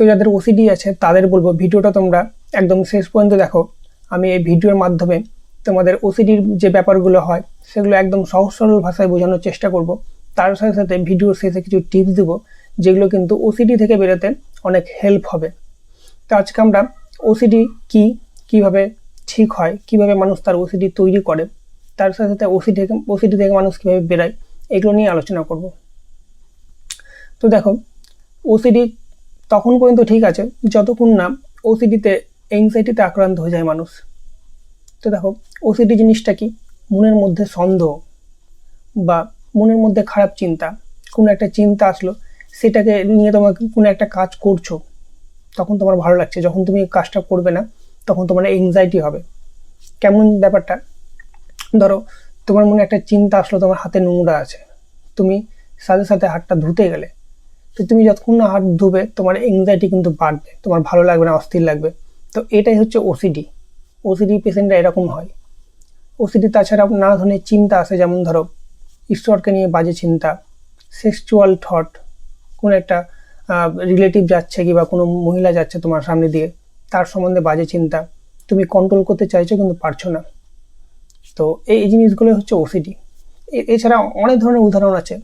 তো যাদের ওসিডি আছে, তাদের বলব ভিডিওটা তোমরা একদম শেষ পর্যন্ত দেখো। আমি এই ভিডিওর মাধ্যমে তোমাদের ওসিডির যে ব্যাপারগুলো হয়, সেগুলো একদম সহজ সরল ভাষায় বোঝানোর চেষ্টা করব। তার সাথে সাথে ভিডিওর শেষে কিছু টিপস দেবো, যেগুলো কিন্তু ওসিডি থেকে বেরোতে অনেক হেল্প হবে। তো আজকে আমরা ওসিডি কি, কীভাবে ঠিক হয়, কীভাবে মানুষ তার ওসিডি তৈরি করে, তার সাথে সাথে ওসিডি থেকে ওসিডি থেকে মানুষ কীভাবে বেরায়, এগুলো নিয়ে আলোচনা করব। তো দেখো ওসিডি তখন পর্যন্ত ঠিক আছে, যতক্ষণ না ওসিডিতে এংজাইটিতে আক্রান্ত হয়ে যায় মানুষ। তো দেখো ওসিডি জিনিসটা কি? মনের মধ্যে সন্দেহ বা মনের মধ্যে খারাপ চিন্তা। কোনো একটা চিন্তা আসলো, সেটাকে নিয়ে তোমাকে কোনো একটা কাজ করছ, তখন তোমার ভালো লাগছে। যখন তুমি কাজটা করবে না, তখন তোমার এংজাইটি হবে। কেমন ব্যাপারটা? ধরো, তোমার মনে একটা চিন্তা আসলো, তোমার হাতে নোংরা আছে। তুমি সাথে সাথে হাতটা ধুতে গেলে তো তুমি যতক্ষণ না হাত ধুবে, তোমার এংজাইটি কিন্তু বাড়বে, তোমার ভালো লাগবে না, অস্থির লাগবে। তো এটাই হচ্ছে ওসিডি ওসিডি পেশেন্টরা এরকম হয়। ওসিডি তাছাড়া নানা ধরনের চিন্তা আছে, যেমন ধরো, ঈশ্বরকে নিয়ে বাজে চিন্তা সেক্সুয়াল থট কোনো একটা রিলেটিভ যাচ্ছে কি বা কোনো মহিলা যাচ্ছে তোমার সামনে দিয়ে, তার সম্বন্ধে বাজে চিন্তা। তুমি কন্ট্রোল করতে চাইছো কিন্তু পারছ না। তো এই জিনিসগুলো হচ্ছে ওসিডি এছাড়া অনেক ধরনের উদাহরণ আছে।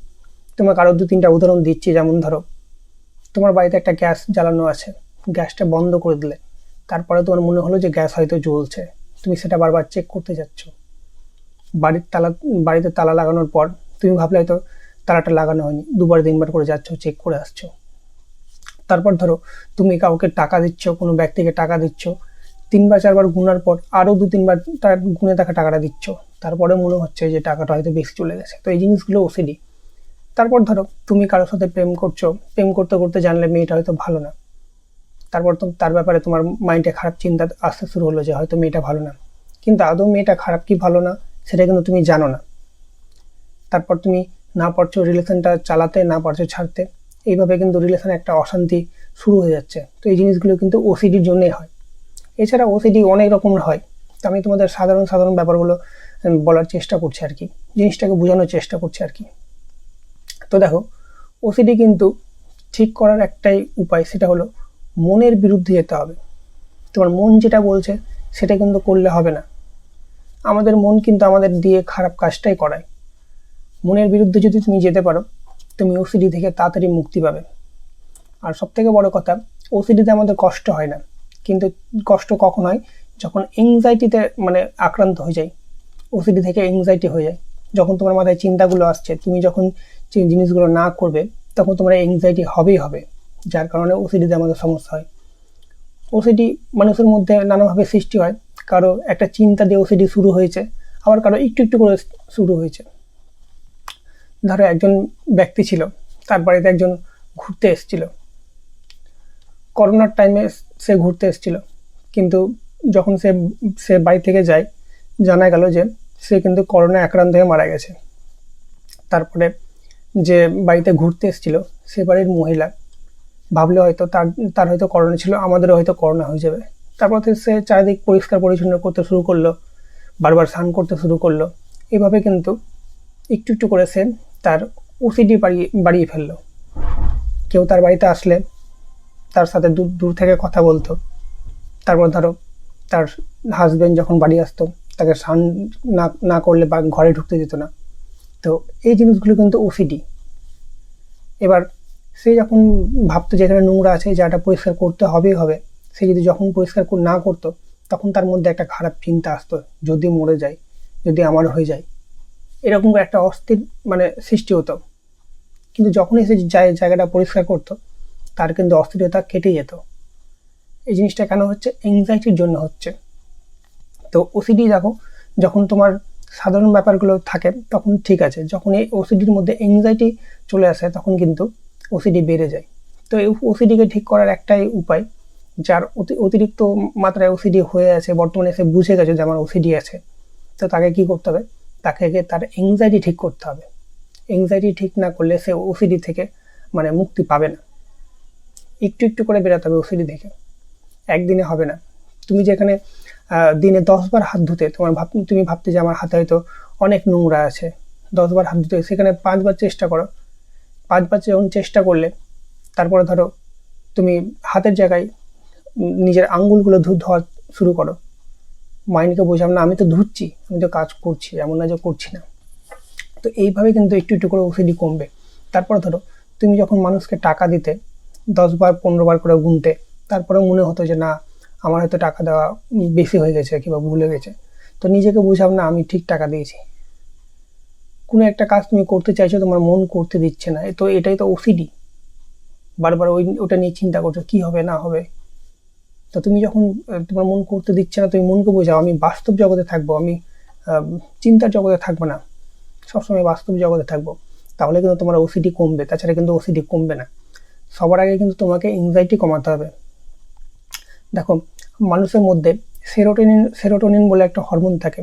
তোমাকে আরও দু তিনটা উদাহরণ দিচ্ছি, যেমন ধরো, তোমার বাড়িতে একটা গ্যাস জ্বালানো আছে, গ্যাসটা বন্ধ করে দিলে, তারপরে তোমার মনে হলো যে গ্যাস হয়তো জ্বলছে, তুমি সেটা বারবার চেক করতে যাচ্ছ। বাড়ির তালা, বাড়িতে তালা লাগানোর পর তুমি ভাবলে হয়তো তালাটা লাগানো হয়নি, দুবার তিনবার করে যাচ্ছ চেক করে আসছো। তারপর ধরো, তুমি কাউকে টাকা দিচ্ছ, কোনো ব্যক্তিকে টাকা দিচ্ছ, তিনবার চারবার গুনার পর আরও দু তিনবার গুনে তাকে টাকাটা দিচ্ছ, তারপরে মনে হচ্ছে যে টাকাটা হয়তো বেশি চলে গেছে। তো এই জিনিসগুলো ওসিডি তারপর ধরো, তুমি কারোর সাথে প্রেম করছ, প্রেম করতে করতে জানলে মেয়েটা হয়তো ভালো না। তারপর তার ব্যাপারে তোমার মাইন্ডে খারাপ চিন্তা আসতে শুরু হলো যে হয়তো মেয়েটা ভালো না। কিন্তু আদৌ মেয়েটা খারাপ কি ভালো না, সেটা কিন্তু তুমি জানো না। তারপর তুমি না পারছ রিলেশনটা চালাতে, না পারছ ছাড়তে, এইভাবে কিন্তু রিলেশনে একটা অশান্তি শুরু হয়ে যাচ্ছে। তো এই জিনিসগুলো কিন্তু ওসিডির জন্যই হয়। এছাড়া ওসিডি অনেক রকমের হয়। তো আমি তোমাদের সাধারণ সাধারণ ব্যাপারগুলো বলার চেষ্টা করছি আর কি। জিনিসটাকে বোঝানোর চেষ্টা করছি আর কি। তো দেখো ওসিডি কিন্তু ঠিক করার একটাই উপায় সেটা হলো মনের বিরুদ্ধে যেতে হবে। তোমার মন যেটা বলছে সেটা কিন্তু করলে হবে না। আমাদের মন কিন্তু আমাদের দিয়ে খারাপ কাজটাই করায়। মনের বিরুদ্ধে যদি তুমি যেতে পারো, তুমি ওসিডি থেকে তাড়াতাড়ি মুক্তি পাবে। আর সবথেকে বড় কথা ওসিডিতে আমাদের কষ্ট হয় না। কিন্তু কষ্ট কখন হয়? যখন এংজাইটিতে মানে আক্রান্ত হয়ে যায় ওসিডি থেকে এংজাইটি হয়ে যায় যখন তোমার মাথায় চিন্তাগুলো আসছে, তুমি যখন জিনিসগুলো না করবে, তখন তোমার এংজাইটি হবেই হবে, যার কারণে ওসিডিতে আমাদের সমস্যা হয়। ওসিডি মানুষের মধ্যে নানাভাবে সৃষ্টি হয়। কারও একটা চিন্তা দিয়ে ওসিডি শুরু হয়েছে, আবার কারও একটু একটু করে শুরু হয়েছে। ধরো একজন ব্যক্তি ছিল, তার বাড়িতে একজন ঘুরতে এসেছিল। করোনার টাইমে সে ঘুরতে এসেছিল, কিন্তু যখন সে সে বাড়ি থেকে যায়, জানা গেল যে সে কিন্তু করোনা আক্রান্ত হয়ে মারা গেছে। তারপরে যে বাড়িতে ঘুরতে এসেছিল, সে বাড়ির মহিলা। ভাবলে হয়তো তার তার হয়তো করোনা ছিল, আমাদেরও হয়তো করোনা হয়ে যাবে। তারপর সে চারিদিক পরিষ্কার পরিচ্ছন্ন করতে শুরু করল, বারবার স্নান করতে শুরু করল। এভাবে কিন্তু একটু একটু করে সে তার ওসিডি বাড়িয়ে বাড়িয়ে ফেলল। কেউ তার বাড়িতে আসলে তার সাথে দূর দূর থেকে কথা বলতো। তারপর ধরো তার হাজব্যান্ড যখন বাড়ি আসতো, তাকে স্নান না না করলে বা ঘরে ঢুকতে দিত না। তো এই জিনিসগুলো কিন্তু ওসিডি এবার সে যখন ভাবতো যেখানে নোংরা আছে জায়গাটা পরিষ্কার করতে হবেই হবে, সে যদি যখন পরিষ্কার না করতো, তখন তার মধ্যে একটা খারাপ চিন্তা আসতো, যদি মরে যায়, যদি আমার হয়ে যায়। এরকম একটা অস্থির মানে সৃষ্টি হতো। কিন্তু যখনই সে জায়গাটা পরিষ্কার করতো, তার কিন্তু অস্থিরতা কেটে যেত। এই জিনিসটা কেন হচ্ছে? এংজাইটির জন্য হচ্ছে। তো ওসিডি দেখো, যখন তোমার সাধারণ ব্যাপারগুলো থাকে, তখন ঠিক আছে। যখন এই ওসিডির মধ্যে এংজাইটি চলে আসে, তখন কিন্তু ওসিডি বেড়ে যায়। তো এই ওসিডিকে ঠিক করার একটাই উপায়, যার অতি, অতিরিক্ত মাত্রায় ওসিডি হয়ে আছে, বর্তমানে সে বুঝে গেছে যে আমার ওসিডি আছে, তো তাকে কি করতে হবে? তাকে তার এংজাইটি ঠিক করতে হবে। এংজাইটি ঠিক না করলে সে ওসিডি থেকে মানে মুক্তি পাবে না। একটু একটু করে বেরোতে হবে ওসিডি থেকে একদিনে হবে না। তুমি যেখানে দিনে দশবার হাত ধুতে, তোমার ভাব, তুমি ভাবতে যে আমার হাতে হয়তো অনেক নোংরা আছে। দশবার হাত ধুতে, সেখানে পাঁচবার চেষ্টা করো। পাঁচবার যখন চেষ্টা করলে, তারপরে ধরো তুমি হাতের জায়গায় নিজের আঙ্গুলগুলো ধু, ধোয়া শুরু করো। মাইন্ডকে বোঝাম না, আমি তো ধুচ্ছি, আমি তো কাজ করছি, এমন না যে করছি না। তো এইভাবে কিন্তু একটু একটু করে ওসিডি কমবে। তারপর ধরো তুমি যখন মানুষকে টাকা দিতে দশ বার পনেরো বার করে গুনতে তারপরে মনে হতো যে, না আমার হয়তো টাকা দেওয়া বেশি হয়ে গেছে কিংবা ভুলে গেছে। তো নিজেকে বোঝাও না, আমি ঠিক টাকা দিয়েছি। কোনো একটা কাজ তুমি করতে চাইছো, তোমার মন করতে দিচ্ছে না। তো এটাই তো ওসিডি বারবার ওই, ওটা নিয়ে চিন্তা করছ, কি হবে, না হবে। তো তুমি যখন তোমার মন করতে দিচ্ছে না, তুমি মনকে বোঝাও, আমি বাস্তব জগতে থাকব, আমি চিন্তার জগতে থাকব না। সবসময় বাস্তব জগতে থাকব। তাহলে কিন্তু তোমার ওসিডি কমবে। তাছাড়া কিন্তু ওসিডি কমবে না। সবার আগে কিন্তু তোমাকে এংজাইটি কমাতে হবে। দেখো, মানুষের মধ্যে সেরোটোনিন সেরোটোনিন বলে একটা হরমোন থাকে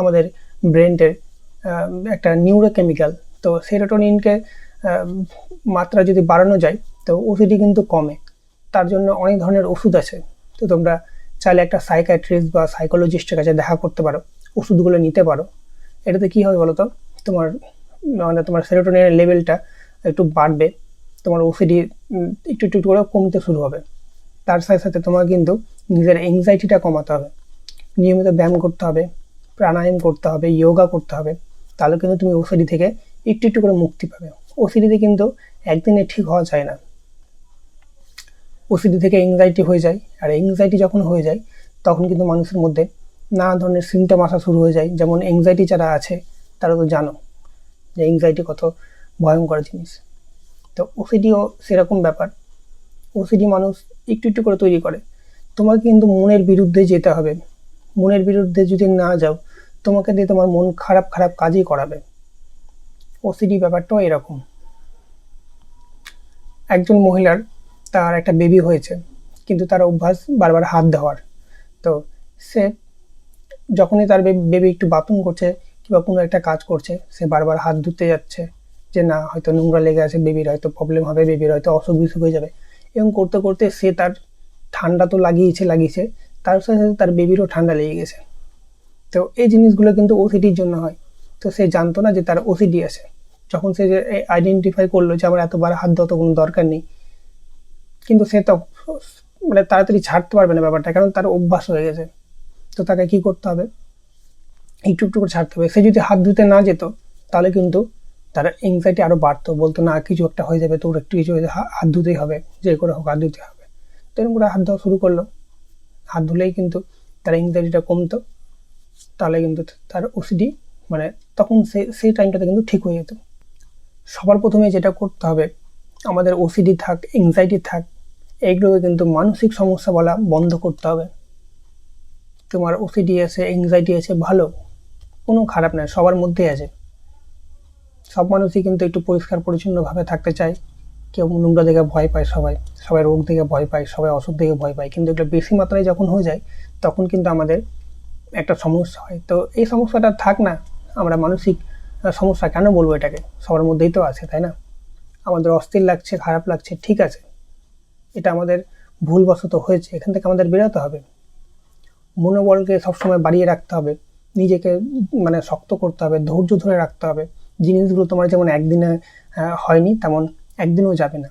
আমাদের ব্রেনের একটা নিউরোকেমিক্যাল তো সেরোটোনিনকে মাত্রা যদি বাড়ানো যায়, তো ওসিডি কিন্তু কমে। তার জন্য অনেক ধরনের ওষুধ আছে। তো তোমরা চাইলে একটা সাইকাট্রিস্ট বা সাইকোলজিস্টের কাছে দেখা করতে পারো, ওষুধগুলো নিতে পারো। এটাতে কী হবে বলো তো তোমার মানে তোমার সেরোটোনিনের লেভেলটা একটু বাড়বে, তোমার ওসিডি একটু একটু করে কমতে শুরু হবে। তার সাথে সাথে তোমার কিন্তু নিজের এংজাইটিটা কমাতে হবে। নিয়মিত ব্যায়াম করতে হবে, প্রাণায়াম করতে হবে যোগা করতে হবে। তাহলে কিন্তু তুমি ওসিডি থেকে একটু একটু করে মুক্তি পাবে। ওসিডিতে কিন্তু একদিনে ঠিক হওয়া যায় না। ওসিডি থেকে এংজাইটি হয়ে যায়। আর এংজাইটি যখন হয়ে যায়, তখন কিন্তু মানুষের মধ্যে নানা ধরনের সিমটম আসা শুরু হয়ে যায়। যেমন এংজাইটি যারা আছে, তারা তো জানো যে এংজাইটি কত ভয়ঙ্কর জিনিস। তো ওসিডিও সেরকম ব্যাপার। ওসিডি মানুষ একটু একটু করে তৈরি করে। তোমাকে কিন্তু মনের বিরুদ্ধে যেতে হবে। মনের বিরুদ্ধে যদি না যাও, তোমাকে দিয়ে তোমার মন খারাপ খারাপ কাজই করাবে। ওসিডি ব্যাপারটাও এরকম। একজন মহিলার তার একটা বেবি হয়েছে, কিন্তু তার অভ্যাস বারবার হাত দেওয়ার তো সে যখনই তার বেবি একটু বাথরুম করছে কিংবা কোনো একটা কাজ করছে, সে বারবার হাত ধুতে যাচ্ছে যে, না, হয়তো নোংরা লেগে আছে, বেবির হয়তো প্রবলেম হবে, বেবির হয়তো অসুখ বিসুখ হয়ে যাবে। এবং করতে করতে সে তার ঠান্ডা তো লাগিয়েছে লাগিয়েছে। তার সাথে সাথে তার বেবিরও ঠান্ডা লেগে গেছে। তো এই জিনিসগুলো কিন্তু ওসিডির জন্য হয়। তো সে জানতো না যে তার ওসিডি আছে। যখন সে আইডেন্টিফাই করল যে আমার এতবার হাত তো কোনো দরকার নেই। কিন্তু সে তো মানে তাড়াতাড়ি ছাড়তে পারবে না ব্যাপারটা, কারণ তার অভ্যাস হয়ে গেছে। তো তাকে কি করতে হবে? একটু একটু করে ছাড়তে হবে। সে যদি হাত ধুতে না যেত, তাহলে কিন্তু তার এংজাইটি আরও বাড়তো, বলতো, না, কিছু একটা হয়ে যাবে, তোর একটু কিছু হয়ে হাত ধুতেই হবে, যে করে হোক, হাত ধুতে হবে। তো এরকম করে হাত দেওয়া শুরু করল। হাত ধুলেই কিন্তু তার এংজাইটিটা কমতো, তাহলে কিন্তু তার ওসিডি মানে তখন সে, সেই টাইমটাতে কিন্তু ঠিক হয়ে যেত। সবার প্রথমে যেটা করতে হবে, আমাদের ওসিডি থাক এংজাইটি থাক এইগুলোকে কিন্তু মানসিক সমস্যা বলা বন্ধ করতে হবে। তোমার ওসিডি আছে এংজাইটি আছে, ভালো, কোনো খারাপ নয় সবার মধ্যেই আছে। সব মানুষই কিন্তু একটু পরিষ্কার পরিচ্ছন্নভাবে থাকতে চায়। কেউ নোংরা দেখে ভয় পায় সবাই সবাই রোগ দেখে ভয় পায়, সবাই অসুখ দেখে ভয় পায়। কিন্তু এগুলো বেশি মাত্রায় যখন হয়ে যায়, তখন কিন্তু আমাদের একটা সমস্যা হয়। তো এই সমস্যাটা থাক না, আমরা মানসিক সমস্যা কেন বলব এটাকে? সবার মধ্যেই তো আছে, তাই না? আমাদের অস্থির লাগছে, খারাপ লাগছে, ঠিক আছে। এটা আমাদের ভুলবশত হয়েছে, এখান থেকে আমাদের বেরোতে হবে। মনোবলকে সবসময় বাড়িয়ে রাখতে হবে। নিজেকে মানে শক্ত করতে হবে, ধৈর্য ধরে রাখতে হবে। জিনিসগুলো তোমার যেমন একদিনে হয়নি, তেমন একদিনও যাবে না।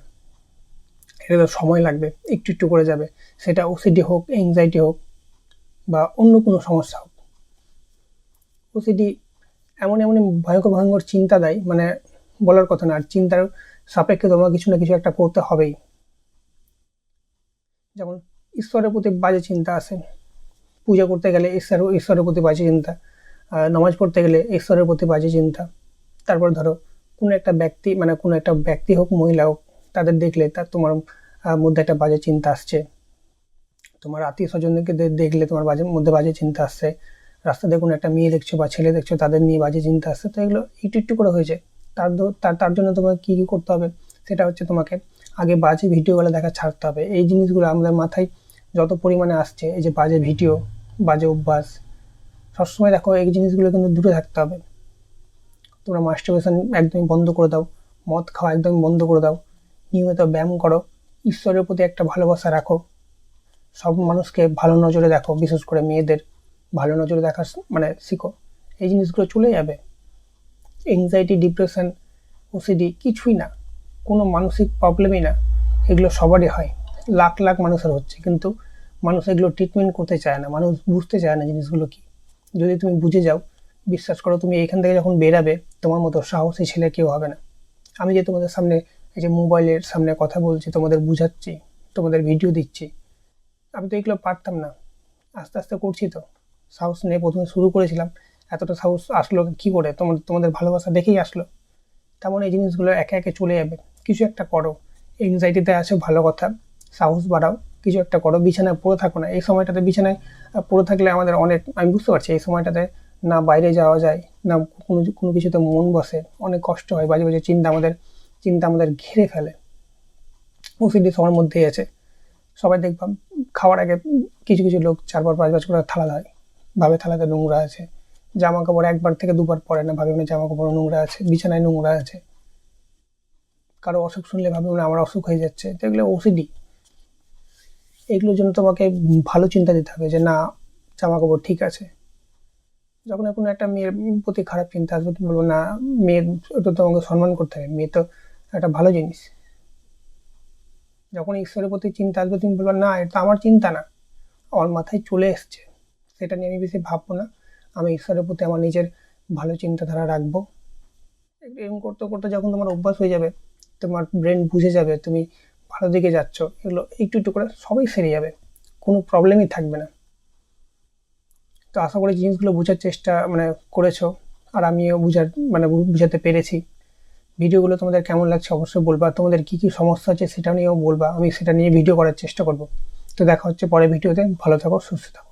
এটা তো সময় লাগবে, একটু একটু করে যাবে। সেটা ওসিডি হোক এংজাইটি হোক, বা অন্য কোনো সমস্যা হোক। ওসিডি এমন এমন ভয়ঙ্কর ভয়ঙ্কর চিন্তা দেয় মানে বলার কথা না, আর চিন্তার সাপেক্ষে তোমার কিছু না কিছু একটা করতে হবেই। যেমন ঈশ্বরের প্রতি বাজে চিন্তা আসে। পূজা করতে গেলে ঈশ্বর, ঈশ্বরের প্রতি বাজে চিন্তা নামাজ পড়তে গেলে ঈশ্বরের প্রতি বাজে চিন্তা। তারপর ধরো, কোনো একটা ব্যক্তি মানে কোনো একটা ব্যক্তি হোক, মহিলা হোক, তাদের দেখলে তার তোমার মধ্যে একটা বাজে চিন্তা আসছে। তোমার আত্মীয় স্বজনদেরকে দেখলে তোমার বাজে, মধ্যে বাজে চিন্তা আসছে। রাস্তাতে কোনো একটা মেয়ে দেখছ বা ছেলে দেখছ, তাদের নিয়ে বাজে চিন্তা আসছে। তো এগুলো একটু একটু করে হয়েছে। তার তার জন্য তোমাকে কী কী করতে হবে? সেটা হচ্ছে তোমাকে আগে বাজে ভিডিওগুলো দেখা ছাড়তে হবে। এই জিনিসগুলো আমাদের মাথায় যত পরিমাণে আসছে, এই যে বাজে ভিডিও, বাজে অভ্যাস, সবসময় দেখো এই জিনিসগুলো কিন্তু দূরে থাকতে হবে। তোমরা মাস্টারবেশন একদমই বন্ধ করে দাও। মদ খাওয়া একদমই বন্ধ করে দাও। নিয়মিত ব্যায়াম করো। ঈশ্বরের প্রতি একটা ভালোবাসা রাখো। সব মানুষকে ভালো নজরে দেখো, বিশেষ করে মেয়েদের। ভালো নজরে দেখা মানে শিখো। এই জিনিসগুলো চলে যাবে। এংজাইটি ডিপ্রেশন ওসিডি কিছুই না। কোনো মানসিক প্রবলেমই না। এগুলো সবারই হয়। লাখ লাখ মানুষের হচ্ছে। কিন্তু মানুষ এগুলো ট্রিটমেন্ট করতে চায় না। মানুষ বুঝতে চায় না জিনিসগুলো কি। যদি তুমি বুঝে যাও বিশ্বাস করো, তুমি এখান থেকে যখন বেরাবে, তোমার মতো সাহসী ছেলে কেউ হবে না। আমি যে তোমাদের সামনে এই যে মোবাইলের সামনে কথা বলছি, তোমাদের বুঝাচ্ছি, তোমাদের ভিডিও দিচ্ছি, আমি তো এগুলো পারতাম না। আস্তে আস্তে করছি তো। সাহস নিয়ে প্রথমে শুরু করেছিলাম। এতটা সাহস আসলো কি করে? তোমাদের তোমাদের ভালোবাসা দেখেই আসলো। তেমন এই জিনিসগুলো একে একে চলে যাবে। কিছু একটা করো। এংজাইটিতে আছো, ভালো কথা। সাহস বাড়াও। কিছু একটা করো। বিছানায় পড়ে থাকো না। এই সময়টাতে বিছানায় পড়ে থাকলে আমাদের অনেক, আমি বুঝতে পারছি, এই সময়টাতে না বাইরে যাওয়া যায়, না কোনো কোনো কিছুতে মন বসে, অনেক কষ্ট হয়। বাজে বাজে চিন্তা আমাদের চিন্তা আমাদের ঘিরে ফেলে। ওসিডি সবার মধ্যেই আছে। সবাই দেখবাম খাওয়ার আগে কিছু কিছু লোক চারবার পাঁচবার করে থালা দেয়। ভাবে থালাতে নোংরা আছে। জামা কাপড় একবার থেকে দুবার পরে না, ভাবে মানে জামা কাপড় নোংরা আছে, বিছানায় নোংরা আছে। কারও অসুখ শুনলে ভাবে মানে আমার অসুখ হয়ে যাচ্ছে। তো এগুলো ওসিডি এগুলোর জন্য তোমাকে ভালো চিন্তা দিতে হবে যে না জামা কাপড় ঠিক আছে। যখন কোনো একটা মেয়ের প্রতি খারাপ চিন্তা আসবে, তুমি বলব, না, মেয়ের ওটা তোমাকে সম্মান করতে হবে, মেয়ে তো একটা ভালো জিনিস। যখন ঈশ্বরের প্রতি চিন্তা আসবে, তুমি বলবে, না, এটা আমার চিন্তা না, আমার মাথায় চলে এসছে, সেটা নিয়ে আমি বেশি ভাববো না, আমি ঈশ্বরের প্রতি আমার নিজের ভালো চিন্তাধারা রাখব। এরকম করতে করতে যখন তোমার অভ্যাস হয়ে যাবে, তোমার ব্রেন বুঝে যাবে, তুমি ভালো দিকে যাচ্ছ, এগুলো একটু একটু করে সবই সেরে যাবে, কোনো প্রবলেমই থাকবে না। তো আশা করি জিনিসগুলো বোঝার চেষ্টা মানে করেছ। আর আমিও বুঝার মানে বুঝাতে পেরেছি। ভিডিওগুলো তোমাদের কেমন লাগছে অবশ্যই বলবা। তোমাদের কী কী সমস্যা আছে সেটা নিয়েও বলবা। আমি সেটা নিয়ে ভিডিও করার চেষ্টা করব। তো দেখা হচ্ছে পরে ভিডিওতে। ভালো থাকো, সুস্থ থাকো।